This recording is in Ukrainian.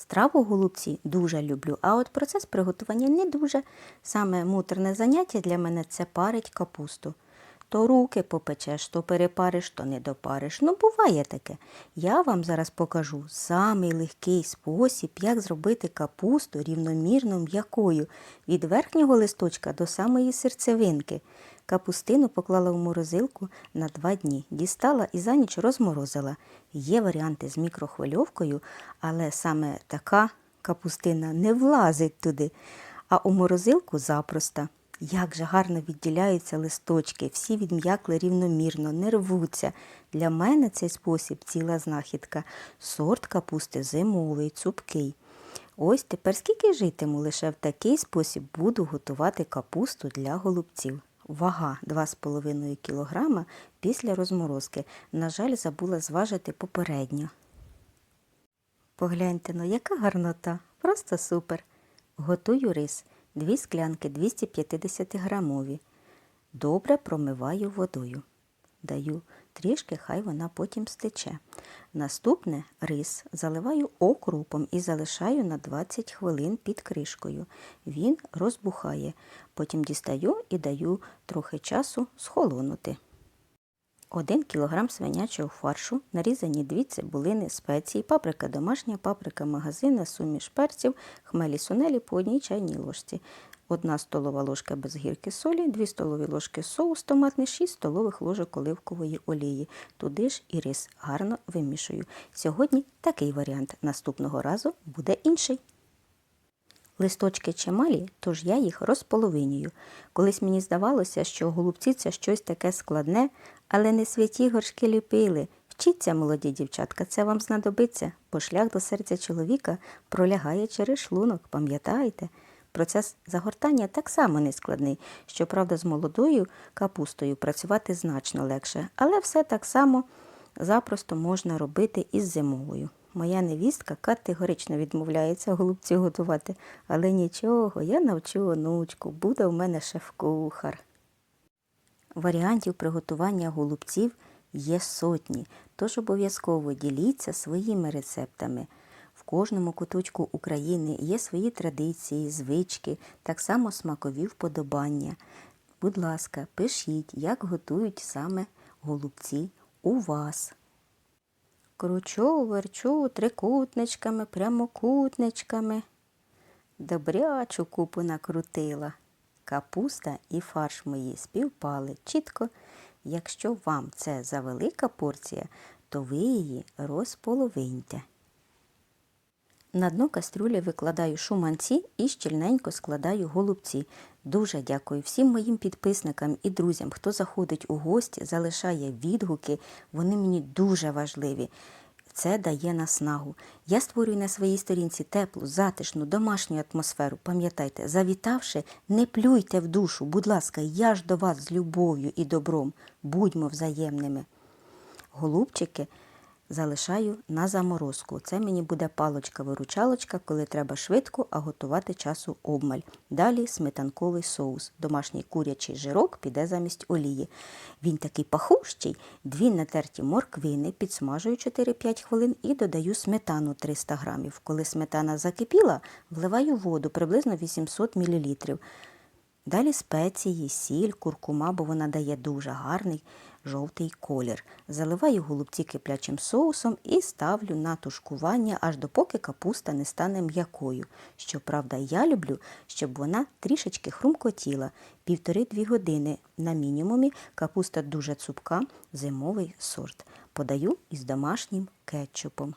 Страву голубці дуже люблю, а от процес приготування не дуже. Саме муторне заняття для мене це парить капусту. То руки попечеш, то перепариш, то не допариш. Ну, буває таке. Я вам зараз покажу самий легкий спосіб, як зробити капусту рівномірно м'якою від верхнього листочка до самої серцевинки. Капустину поклала в морозилку на два дні, дістала і за ніч розморозила. Є варіанти з мікрохвильовкою, але саме така капустина не влазить туди, а у морозилку запросто. Як же гарно відділяються листочки, всі відм'якли рівномірно, не рвуться. Для мене цей спосіб ціла знахідка. Сорт капусти зимовий, цупкий. Ось тепер скільки житиму, лише в такий спосіб буду готувати капусту для голубців. Вага 2,5 кг після розморозки. На жаль, забула зважити попередньо. Погляньте, ну яка гарнота, просто супер. Готую рис. Дві склянки 250 грамові. Добре промиваю водою. Даю трішки, хай вона потім стече. Наступне рис заливаю окропом і залишаю на 20 хвилин під кришкою. Він розбухає. Потім дістаю і даю трохи часу схолонути. 1 кг свинячого фаршу, нарізані 2 цибулини, спеції, паприка домашня, паприка магазина, суміш перців, хмелі сунелі по одній чайній ложці. 1 столова ложка без гірки солі, 2 столові ложки соус томатний, 6 столових ложок оливкової олії. Туди ж і рис гарно вимішую. Сьогодні такий варіант. Наступного разу буде інший. Листочки чималі, тож я їх розполовинюю. Колись мені здавалося, що голубці це щось таке складне, але не святі горшки ліпили. Вчіться, молоді дівчатка, це вам знадобиться, бо шлях до серця чоловіка пролягає через шлунок, пам'ятаєте? Процес загортання так само не складний. Щоправда, з молодою капустою працювати значно легше, але все так само запросто можна робити із зимовою. Моя невістка категорично відмовляється голубці готувати, але нічого, я навчу онучку, буде в мене шеф-кухар. Варіантів приготування голубців є сотні, тож обов'язково діліться своїми рецептами. Кожному куточку України є свої традиції, звички, так само смакові вподобання. Будь ласка, пишіть, як готують саме голубці у вас. Кручу, верчу трикутничками, прямокутничками. Добрячу купу накрутила. Капуста і фарш мої співпали чітко. Якщо вам це завелика порція, то ви її розполовиньте. На дно кастрюлі викладаю шуманці і щільненько складаю голубці. Дуже дякую всім моїм підписникам і друзям, хто заходить у гості, залишає відгуки. Вони мені дуже важливі. Це дає наснагу. Я створюю на своїй сторінці теплу, затишну, домашню атмосферу. Пам'ятайте, завітавши, не плюйте в душу. Будь ласка, я ж до вас з любов'ю і добром. Будьмо взаємними. Голубчики залишаю на заморозку. Це мені буде палочка-виручалочка, коли треба швидко, а готувати часу обмаль. Далі сметанковий соус. Домашній курячий жирок піде замість олії. Він такий пахущий. Дві натерті морквини, підсмажую 4-5 хвилин і додаю сметану 300 грамів. Коли сметана закипіла, вливаю воду приблизно 800 мл. Далі спеції, сіль, куркума, бо вона дає дуже гарний жовтий колір. Заливаю голубці киплячим соусом і ставлю на тушкування, аж допоки капуста не стане м'якою. Щоправда, я люблю, щоб вона трішечки хрумкотіла. Півтори-дві години на мінімумі капуста дуже цупка, зимовий сорт. Подаю із домашнім кетчупом.